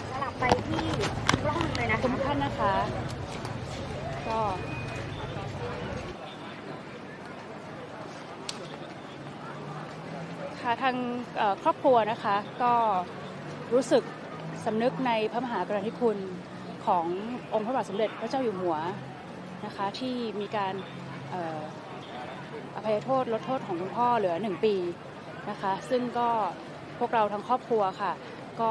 ลับสลับไปที่กล้องเลยนะขอบคุณท่านนะคะ ก็ค่ะทางครอบครัวนะคะก็รู้สึกสำนึกในพระมหากรุณาธิคุณขององค์พระบาทสมเด็จพระเจ้าอยู่หัวนะคะที่มีการเอ่ออภัยโทษลดโทษของคุณพ่อเหลือหนึ่งปีนะคะ ซึ่งก็พวกเราทั้งครอบครัวค่ะ ก็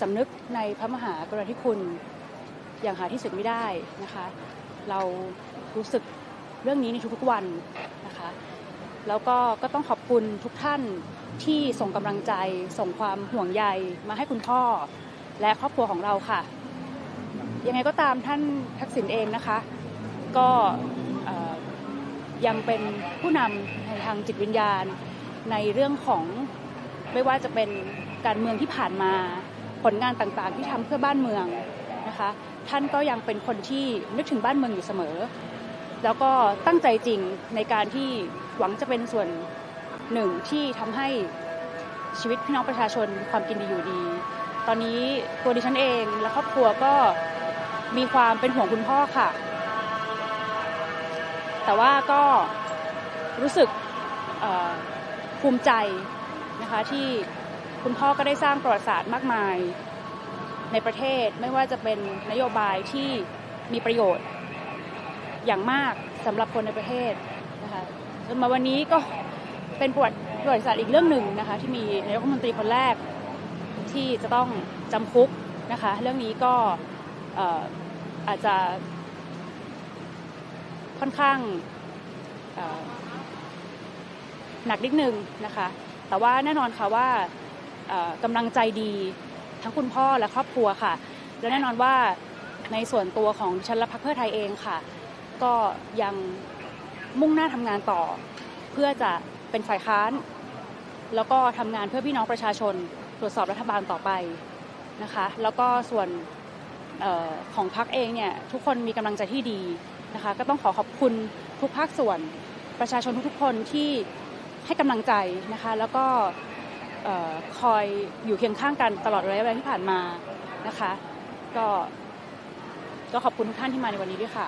สำนึกในพระมหากรุณาธิคุณอย่างหาที่สุดไม่ได้นะคะ เรารู้สึกเรื่องนี้ในทุกๆวันนะคะ แล้วก็ก็ต้องขอบคุณทุกท่านที่ส่งกำลังใจ ส่งความห่วงใยมาให้คุณพ่อ และครอบครัวของเราค่ะ ยังไงก็ตามท่านทักษิณเองนะคะ ก็ยังเป็นผู้นำในทางจิตวิญญาณในเรื่องของไม่ว่าจะเป็นการเมืองที่ผ่านมา ผลงานต่างๆ ที่ทำเพื่อบ้านเมืองนะคะท่านก็ยังเป็นคนที่นึกถึงบ้านเมืองอยู่เสมอ แล้วก็ตั้งใจจริงในการที่หวังจะเป็นส่วนหนึ่งที่ทำให้ชีวิตพี่น้องประชาชนมีความกินดีอยู่ดี ตอนนี้ตัวดิฉันเองและครอบครัวก็มีความเป็นห่วงคุณพ่อค่ะ แต่ว่าก็รู้สึกภูมิใจนะคะที่ คุณพ่อก็ได้สร้างประวัติศาสตร์มากมายในประเทศไม่ว่าจะเป็นนโยบายที่มีประโยชน์ อย่างมากสำหรับคนในประเทศนะคะจนมาวันนี้ก็เป็นประวัติประวัติศาสตร์อีกเรื่องหนึ่งนะคะที่มีนายกรัฐมนตรีคนแรกที่จะต้องจำคุกนะคะเรื่องนี้ก็ออาจจะค่อนข้างหนักนิดนึงนะคะแต่ว่าแน่นอนค่ะว่า กำลังใจดีทั้งคุณพ่อและครอบครัวค่ะ และแน่นอนว่าในส่วนตัวของดิฉันและพรรคเพื่อไทยเองค่ะ ก็ยังมุ่งหน้าทำงานต่อ เพื่อจะเป็นฝ่ายค้าน แล้วก็ทำงานเพื่อพี่น้องประชาชน ตรวจสอบรัฐบาลต่อไปนะคะ แล้วก็ส่วนออของพรรคเองเนี่ยทุกคนมีกำลังใจที่ดีนะคะ ก็ต้องขอขอบคุณทุกภาคส่วนประชาชนทุกๆคนที่ให้กำลังใจนะคะ แล้วก็ คอยอยู่เคียงข้างกันตลอดระยะเวลาที่ผ่านมานะคะ ก็ก็ขอบคุณทุกท่านที่มาในวันนี้ด้วยค่ะ